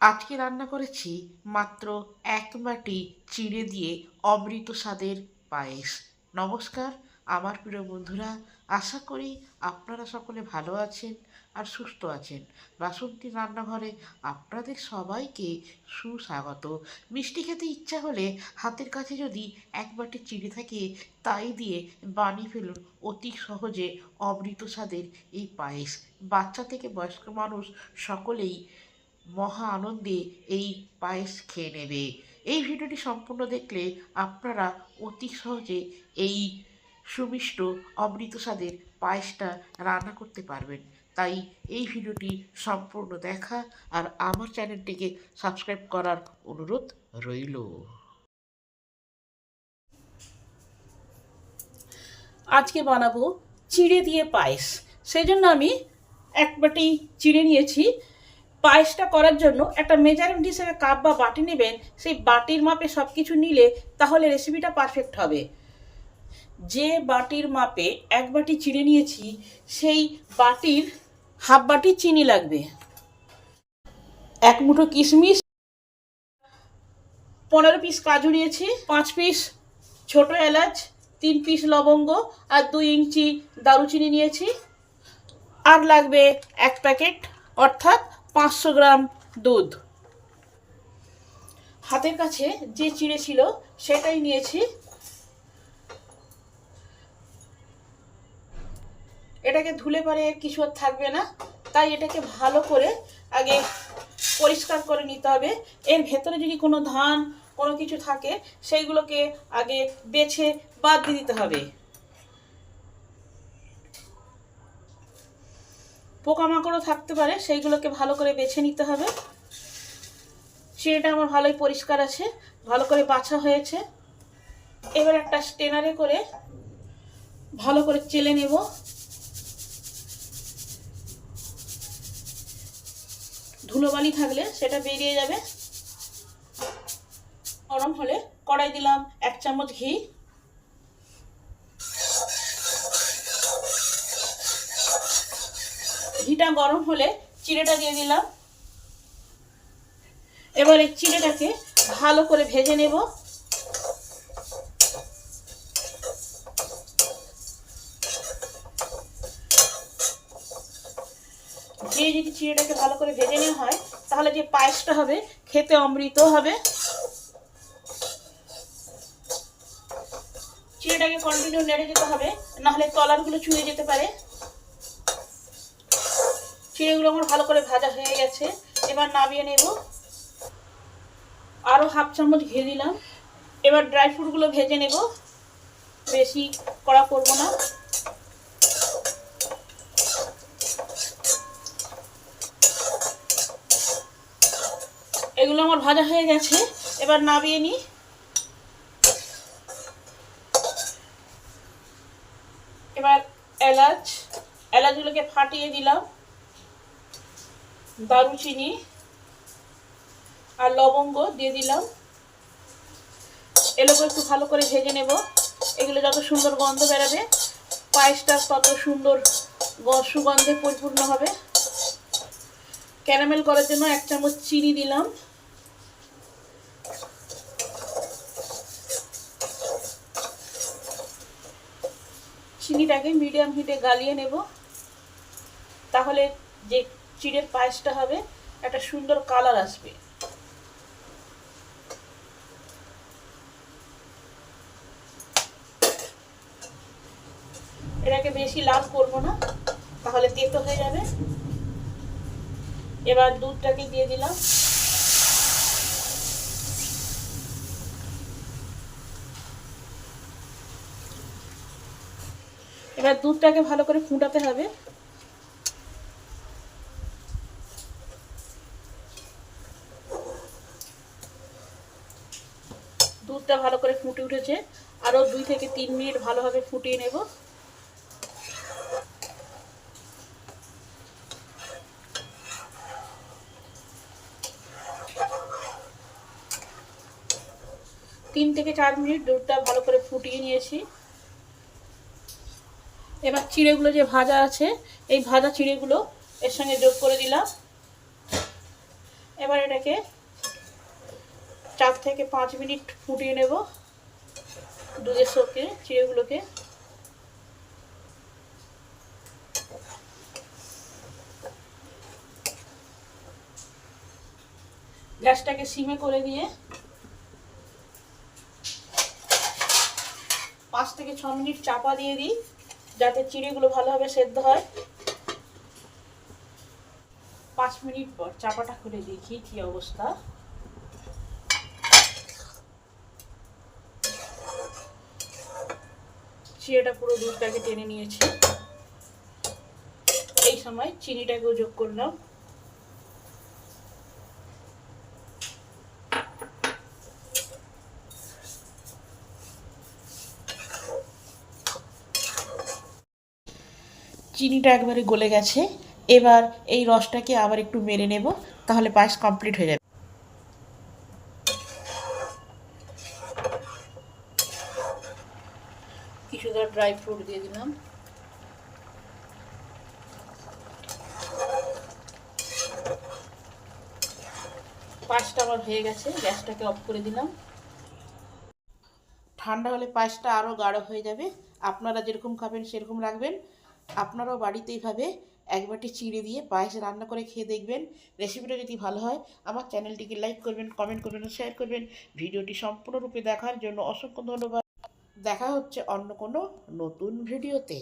আজকে রান্না করেছি মাত্র এক বাটি চিড়ে দিয়ে অমৃত স্বাদের পায়েস। নমস্কার, আমার প্রিয় বন্ধুরা, আশা করি আপনারা সকলে ভালো আছেন আর সুস্থ আছেন। বাসন্তী রান্নাঘরে আপনাদের সবাইকে সুস্বাগত। মিষ্টি খেতে ইচ্ছা হলে হাতের কাছে যদি এক বাটি চিড়ে থাকে, তাই দিয়ে বানিয়ে ফেলুন অতি সহজে অমৃত স্বাদের এই পায়েস। বাচ্চা থেকে বয়স্ক মানুষ সকলেই মহা আনন্দে এই পায়েস খেয়ে নেবে। এই ভিডিওটি সম্পূর্ণ দেখলে আপনারা অতি সহজে এই সুমিষ্ট অমৃত স্বাদের পায়েসটা রান্না করতে পারবেন। তাই এই ভিডিওটি সম্পূর্ণ দেখা আর আমার চ্যানেলটিকে সাবস্ক্রাইব করার অনুরোধ রইল। আজকে বানাবো চিড়ে দিয়ে পায়েস। সেই জন্য আমি এক বাটি চিড়ে নিয়েছি। পায়েসটা করার জন্য একটা মেজারমেন্ট হিসেবে কাপ বা বাটি নেবেন, সেই বাটির মাপে সব কিছু নিলে তাহলে রেসিপিটা পারফেক্ট হবে। যে বাটির মাপে এক বাটি চিড়ে নিয়েছি, সেই বাটির হাফ বাটি চিনি লাগবে। এক মুঠো কিশমিশ, পনেরো পিস কাজু নিয়েছি, পাঁচ পিস ছোট এলাচ, তিন পিস লবঙ্গ আর দুই ইঞ্চি দারুচিনি নিয়েছি। আর লাগবে এক প্যাকেট অর্থাৎ পাঁচশো গ্রাম দুধ। হাতের কাছে যে চিড়ে ছিল, সেটাই নিয়েছি। এটাকে ধুলে পরে কিছু আর থাকবে না। তাই এটাকে ভালো করে আগে পরিষ্কার করে নিতে হবে। এর ভেতরে যদি কোনো ধান, কোনো কিছু থাকে, সেইগুলোকে আগে বেছে বাদ দিয়ে দিতে হবে। পোকামাকড়ও থাকতে পারে, সেইগুলোকে ভালো করে বেছে নিতে হবে। চিড়েটা আমার ভালোই পরিষ্কার আছে, ভালো করে বাছা হয়েছে। এবার একটা স্টেনারে করে ভালো করে চেলে নেব। ধুলোবালি থাকলে সেটা বেরিয়ে যাবে। গরম হলে কড়াই দিলাম এক চামচ ঘি। গরম হলে চিড়েটা দিয়ে দিলাম। এবার এই চিড়েটাকে ভালো করে ভেজে নেব। দিয়ে যদি চিড়েটাকে ভালো করে ভেজে নেওয়া হয়, তাহলে যে পায়েসটা হবে, খেতে অমৃত হবে। চিড়েটাকে কন্টিনিউ নেড়ে যেতে হবে, নাহলে তলারগুলো চুয়ে যেতে পারে। চিড়েগুলো আমার ভালো করে ভাজা হয়ে গেছে। এবার নামিয়ে নেব। আরও হাফ চামচ ঘি দিলাম। এবার ড্রাই ফ্রুটগুলো ভেজে নেব। বেশি কড়া করব না। এগুলো আমার ভাজা হয়ে গেছে। এবার নামিয়ে নিই। এবার এলাচ। এলাচগুলোকে ফাটিয়ে দিলাম। দারুচিনি আর লবঙ্গ দিয়ে দিলাম। এগুলোকে একটু ভালো করে ভেজে নেব। এগুলো যত সুন্দর গন্ধ বেরাবে, পায়েসটা তত সুন্দর সুগন্ধে পরিপূর্ণ হবে। ক্যারামেল করার জন্য এক চামচ চিনি দিলাম। চিনিটাকে মিডিয়াম হিটে গালিয়ে নেব। তাহলে যে চিড়ের পায়েসটা হবে, একটা সুন্দর কালার আসবে। এটাকে বেশি লাভ করব না, তাহলে তেতো হয়ে যাবে। এবার দুধটাকে দিয়ে দিলাম। এবার দুধটাকে ভালো করে ফুটাতে হবে দুধটা ভালো করে ফুটে উঠেছে আরও দুই থেকে তিন মিনিট ভালোভাবে ফুটিয়ে নেব। তিন থেকে চার মিনিট দুধটা ভালো করে ফুটিয়ে নিয়েছি। এবার চিড়েগুলো যে ভাজা আছে, এই ভাজা চিড়েগুলো এর সঙ্গে যোগ করে দিলাম। এবার এটাকে চার থেকে পাঁচ মিনিট ফুটিয়ে নেব। দুধের সঙ্গে চিড়েগুলোকে। গ্যাসটাকে সিমে করে দিয়ে পাঁচ থেকে ছ মিনিট চাপা দিয়ে দিই, যাতে চিড়েগুলো ভালোভাবে সেদ্ধ হয়। পাঁচ মিনিট পর চাপাটা খুলে দেখি কি অবস্থা? চিড়েটা পুরো দুধটাকে টেনে নিয়েছে। এই সময় চিনিটাকেও যোগ করলাম চিনিটা একবারে গলে গেছে। এবার এই রসটাকে আবার একটু মেরে নেব, তাহলে পায়েস কমপ্লিট হয়ে যাবে। কিছুটা ড্রাই ফ্রুট দিয়ে দিলাম। পায়েসটা আমার হয়ে গেছে, গ্যাসটাকে অফ করে দিলাম। ঠান্ডা হলে পায়েসটা আরও গাঢ় হয়ে যাবে। আপনারা যেরকম খাবেন সেরকম রাখবেন। আপনারাও বাড়িতে এইভাবে এক বাটি চিড়ে দিয়ে পায়েস রান্না করে খেয়ে দেখবেন। রেসিপিটা যদি ভালো হয়, আমার চ্যানেলটিকে লাইক করবেন, কমেন্ট করবেন, শেয়ার করবেন। ভিডিওটি সম্পূর্ণরূপে দেখার জন্য অসংখ্য ধন্যবাদ। দেখা হচ্ছে অন্য কোনো নতুন ভিডিওতে।